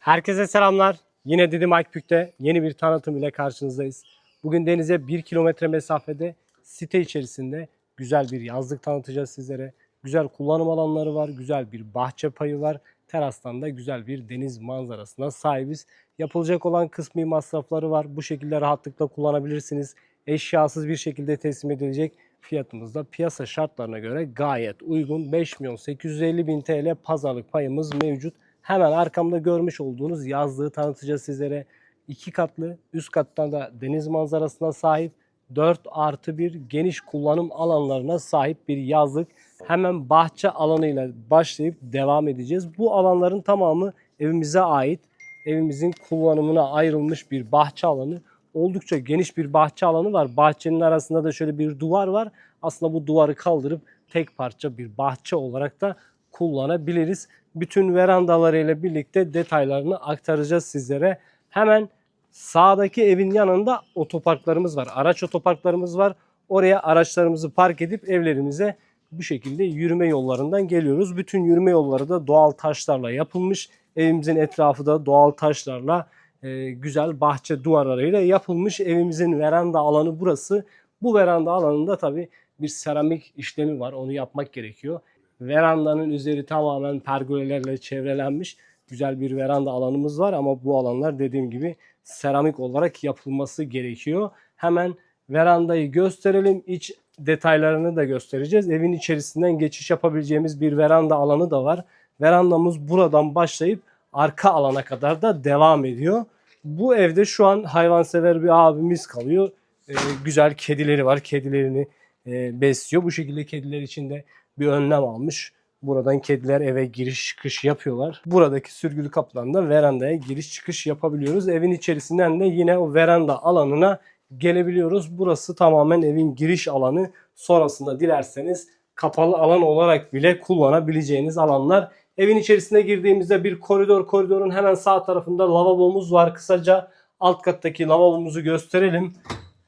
Herkese selamlar. Yine Didim Akbük'te yeni bir tanıtım ile karşınızdayız. Bugün denize 1 kilometre mesafede site içerisinde güzel bir yazlık tanıtacağız sizlere. Güzel kullanım alanları var, güzel bir bahçe payı var. Terastan da güzel bir deniz manzarasına sahibiz. Yapılacak olan kısmi masrafları var. Bu şekilde rahatlıkla kullanabilirsiniz. Eşyasız bir şekilde teslim edilecek. Fiyatımız da piyasa şartlarına göre gayet uygun. 5 milyon 850 bin TL pazarlık payımız mevcut. Hemen arkamda görmüş olduğunuz yazlığı tanıtacağız sizlere. İki katlı, üst kattan da deniz manzarasına sahip 4 artı 1 geniş kullanım alanlarına sahip bir yazlık. Hemen bahçe alanıyla başlayıp devam edeceğiz. Bu alanların tamamı evimize ait. Evimizin kullanımına ayrılmış bir bahçe alanı. Oldukça geniş bir bahçe alanı var. Bahçenin arasında da şöyle bir duvar var. Aslında bu duvarı kaldırıp tek parça bir bahçe olarak da kullanabiliriz. Bütün verandalarıyla birlikte detaylarını aktaracağız sizlere. Hemen sağdaki evin yanında otoparklarımız var. Araç otoparklarımız var. Oraya araçlarımızı park edip evlerimize bu şekilde yürüme yollarından geliyoruz. Bütün yürüme yolları da doğal taşlarla yapılmış. Evimizin etrafı da doğal taşlarla e, güzel bahçe duvarlarıyla yapılmış. Evimizin veranda alanı burası. Bu veranda alanında tabii bir seramik işlemi var. Onu yapmak gerekiyor. Verandanın üzeri tamamen pergolelerle çevrelenmiş. Güzel bir veranda alanımız var ama bu alanlar dediğim gibi seramik olarak yapılması gerekiyor. Hemen verandayı gösterelim. İç detaylarını da göstereceğiz. Evin içerisinden geçiş yapabileceğimiz bir veranda alanı da var. Verandamız buradan başlayıp arka alana kadar da devam ediyor. Bu evde şu an hayvansever bir abimiz kalıyor. Ee, güzel kedileri var. Kedilerini e, besliyor. Bu şekilde kediler için de bir önlem almış. Buradan kediler eve giriş çıkış yapıyorlar. Buradaki sürgülü kapıdan da verandaya giriş çıkış yapabiliyoruz. Evin içerisinden de yine o veranda alanına gelebiliyoruz. Burası tamamen evin giriş alanı. Sonrasında dilerseniz kapalı alan olarak bile kullanabileceğiniz alanlar. Evin içerisine girdiğimizde bir koridor, koridorun hemen sağ tarafında lavabomuz var. Kısaca alt kattaki lavabomuzu gösterelim.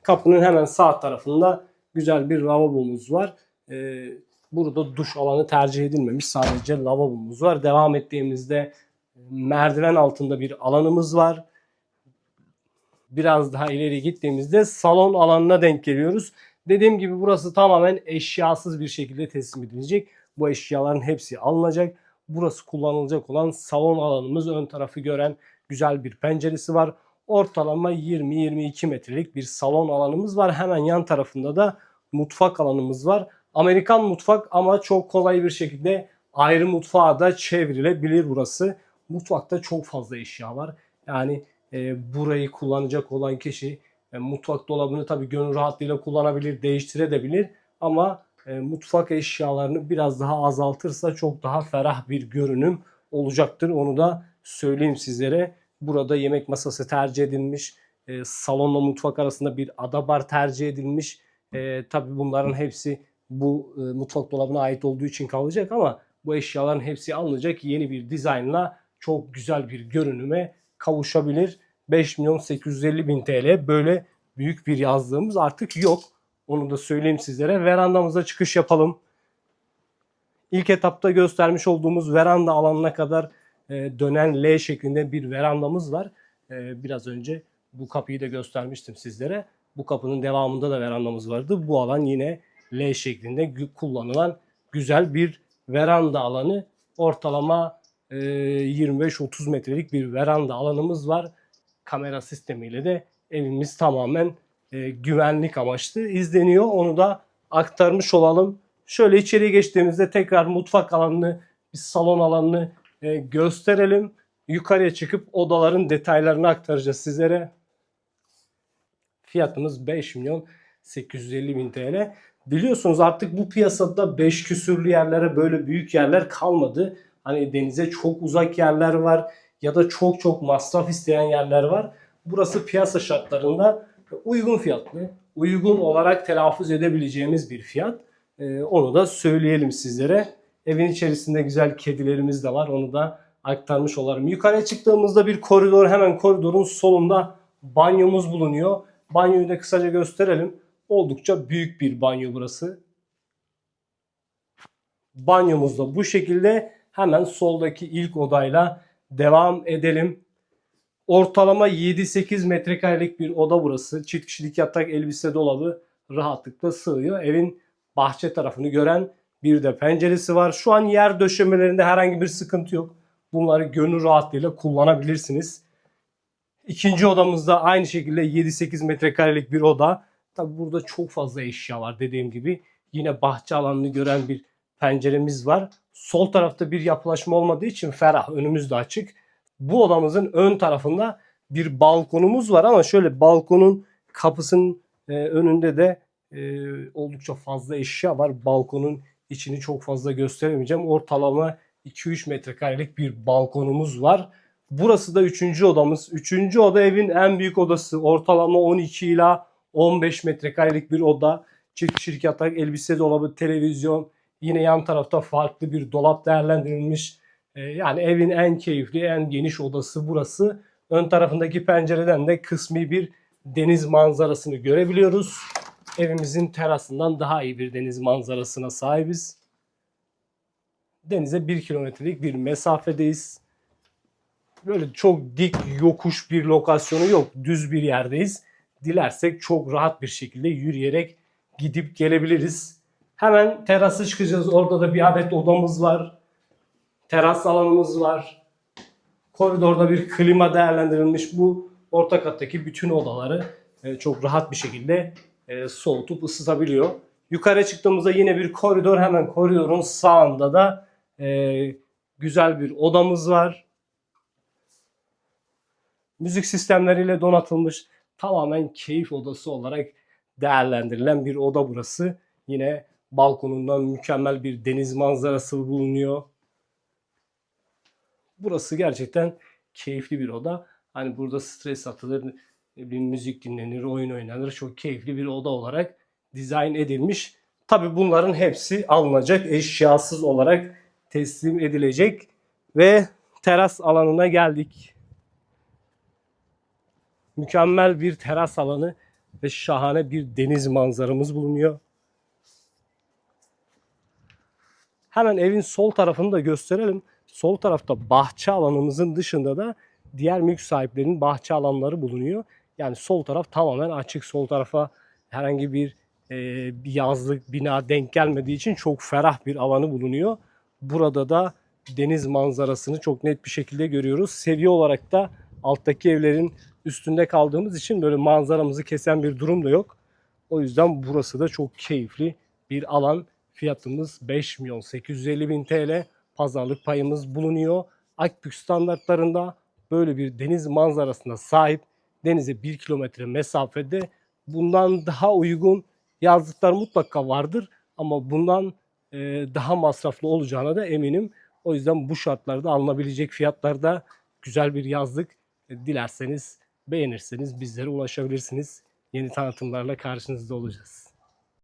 Kapının hemen sağ tarafında güzel bir lavabomuz var. Ee, burada duş alanı tercih edilmemiş. Sadece lavabomuz var. Devam ettiğimizde merdiven altında bir alanımız var. Biraz daha ileri gittiğimizde salon alanına denk geliyoruz. Dediğim gibi burası tamamen eşyasız bir şekilde teslim edilecek. Bu eşyaların hepsi alınacak. Burası kullanılacak olan salon alanımız. Ön tarafı gören güzel bir penceresi var. Ortalama 20-22 metrelik bir salon alanımız var. Hemen yan tarafında da mutfak alanımız var. Amerikan mutfak ama çok kolay bir şekilde ayrı mutfağa da çevrilebilir burası. Mutfakta çok fazla eşya var. Yani e, burayı kullanacak olan kişi e, mutfak dolabını tabii gönül rahatlığıyla kullanabilir, değiştirebilir. Ama e, mutfak eşyalarını biraz daha azaltırsa çok daha ferah bir görünüm olacaktır. Onu da söyleyeyim sizlere. Burada yemek masası tercih edilmiş. E, salonla mutfak arasında bir ada bar tercih edilmiş. E, tabii bunların hepsi bu e, mutfak dolabına ait olduğu için kalacak ama bu eşyaların hepsi alınacak yeni bir dizaynla çok güzel bir görünüme kavuşabilir. 5 milyon 850 bin TL böyle büyük bir yazlığımız artık yok. Onu da söyleyeyim sizlere. Verandamıza çıkış yapalım. İlk etapta göstermiş olduğumuz veranda alanına kadar e, dönen L şeklinde bir verandamız var. E, biraz önce bu kapıyı da göstermiştim sizlere. Bu kapının devamında da verandamız vardı. Bu alan yine L şeklinde kullanılan güzel bir veranda alanı. Ortalama e, 25-30 metrelik bir veranda alanımız var. Kamera sistemiyle de evimiz tamamen e, güvenlik amaçlı izleniyor. Onu da aktarmış olalım. Şöyle içeriye geçtiğimizde tekrar mutfak alanını, bir salon alanını e, gösterelim. Yukarıya çıkıp odaların detaylarını aktaracağız sizlere. Fiyatımız 5 milyon 850 bin TL. Biliyorsunuz artık bu piyasada 5 küsürlü yerlere böyle büyük yerler kalmadı. Hani denize çok uzak yerler var ya da çok çok masraf isteyen yerler var. Burası piyasa şartlarında uygun fiyatlı, uygun olarak telaffuz edebileceğimiz bir fiyat. Ee, onu da söyleyelim sizlere. Evin içerisinde güzel kedilerimiz de var. Onu da aktarmış olalım. Yukarıya çıktığımızda bir koridor hemen koridorun solunda banyomuz bulunuyor. Banyoyu da kısaca gösterelim. Oldukça büyük bir banyo burası. Banyomuz da bu şekilde hemen soldaki ilk odayla devam edelim. Ortalama 7-8 metrekarelik bir oda burası. Çift kişilik yatak, elbise dolabı rahatlıkla sığıyor. Evin bahçe tarafını gören bir de penceresi var. Şu an yer döşemelerinde herhangi bir sıkıntı yok. Bunları gönül rahatlığıyla kullanabilirsiniz. İkinci odamızda aynı şekilde 7-8 metrekarelik bir oda. Tabi burada çok fazla eşya var dediğim gibi. Yine bahçe alanını gören bir penceremiz var. Sol tarafta bir yapılaşma olmadığı için ferah önümüz de açık. Bu odamızın ön tarafında bir balkonumuz var ama şöyle balkonun kapısının e, önünde de e, oldukça fazla eşya var. Balkonun içini çok fazla gösteremeyeceğim. Ortalama 2-3 metrekarelik bir balkonumuz var. Burası da üçüncü odamız. Üçüncü oda evin en büyük odası. Ortalama 12 ila 15 metrekarelik bir oda. Çift kişilik yatak, elbise dolabı, televizyon. Yine yan tarafta farklı bir dolap değerlendirilmiş. Ee, yani evin en keyifli, en geniş odası burası. Ön tarafındaki pencereden de kısmi bir deniz manzarasını görebiliyoruz. Evimizin terasından daha iyi bir deniz manzarasına sahibiz. Denize 1 kilometrelik bir mesafedeyiz. Böyle çok dik yokuş bir lokasyonu yok. Düz bir yerdeyiz. Dilersek çok rahat bir şekilde yürüyerek gidip gelebiliriz. Hemen terasa çıkacağız. Orada da bir adet odamız var. Teras alanımız var. Koridorda bir klima değerlendirilmiş. Bu orta kattaki bütün odaları e, çok rahat bir şekilde e, soğutup ısıtabiliyor. Yukarı çıktığımızda yine bir koridor. Hemen koridorun sağında da e, güzel bir odamız var. Müzik sistemleriyle donatılmış tamamen keyif odası olarak değerlendirilen bir oda burası. Yine balkonundan mükemmel bir deniz manzarası bulunuyor. Burası gerçekten keyifli bir oda. Hani burada stres atılır, bir müzik dinlenir, oyun oynanır. Çok keyifli bir oda olarak dizayn edilmiş. Tabi bunların hepsi alınacak, eşyasız olarak teslim edilecek ve teras alanına geldik. Mükemmel bir teras alanı ve şahane bir deniz manzaramız bulunuyor. Hemen evin sol tarafını da gösterelim. Sol tarafta bahçe alanımızın dışında da diğer mülk sahiplerinin bahçe alanları bulunuyor. Yani sol taraf tamamen açık. Sol tarafa herhangi bir, e, yazlık bina denk gelmediği için çok ferah bir alanı bulunuyor. Burada da deniz manzarasını çok net bir şekilde görüyoruz. Seviye olarak da alttaki evlerin üstünde kaldığımız için böyle manzaramızı kesen bir durum da yok. O yüzden burası da çok keyifli bir alan. Fiyatımız 5 milyon 850 bin TL. Pazarlık payımız bulunuyor. Akbük standartlarında böyle bir deniz manzarasına sahip denize 1 kilometre mesafede bundan daha uygun yazlıklar mutlaka vardır. Ama bundan e, daha masraflı olacağına da eminim. O yüzden bu şartlarda alınabilecek fiyatlarda güzel bir yazlık e, dilerseniz beğenirseniz bizlere ulaşabilirsiniz. Yeni tanıtımlarla karşınızda olacağız.